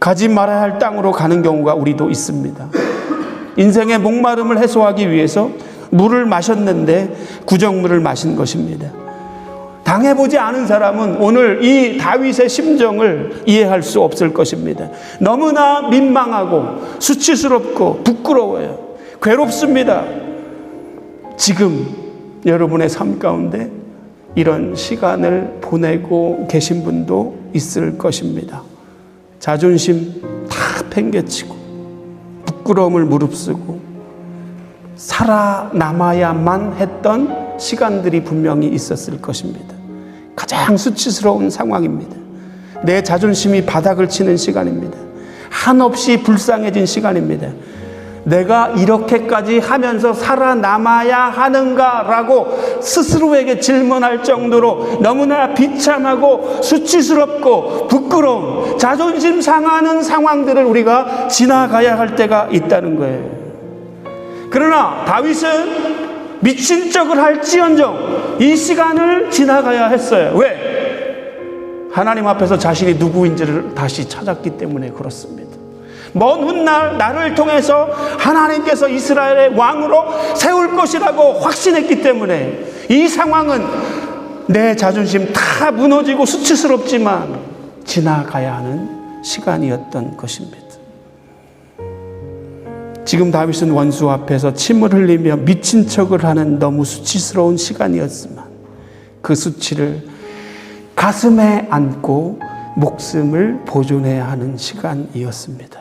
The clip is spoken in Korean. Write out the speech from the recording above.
가지 말아야 할 땅으로 가는 경우가 우리도 있습니다. 인생의 목마름을 해소하기 위해서 물을 마셨는데 구정물을 마신 것입니다. 당해보지 않은 사람은 오늘 이 다윗의 심정을 이해할 수 없을 것입니다. 너무나 민망하고 수치스럽고 부끄러워요. 괴롭습니다. 지금 여러분의 삶 가운데 이런 시간을 보내고 계신 분도 있을 것입니다. 자존심 다 팽개치고 부끄러움을 무릅쓰고 살아남아야만 했던 시간들이 분명히 있었을 것입니다. 가장 수치스러운 상황입니다. 내 자존심이 바닥을 치는 시간입니다. 한없이 불쌍해진 시간입니다. 내가 이렇게까지 하면서 살아남아야 하는가라고 스스로에게 질문할 정도로 너무나 비참하고 수치스럽고 부끄러운 자존심 상하는 상황들을 우리가 지나가야 할 때가 있다는 거예요. 그러나 다윗은 미친 척을 할지언정 이 시간을 지나가야 했어요. 왜? 하나님 앞에서 자신이 누구인지를 다시 찾았기 때문에 그렇습니다. 먼 훗날 나를 통해서 하나님께서 이스라엘의 왕으로 세울 것이라고 확신했기 때문에 이 상황은 내 자존심 다 무너지고 수치스럽지만 지나가야 하는 시간이었던 것입니다. 지금 다윗은 원수 앞에서 침을 흘리며 미친 척을 하는 너무 수치스러운 시간이었지만 그 수치를 가슴에 안고 목숨을 보존해야 하는 시간이었습니다.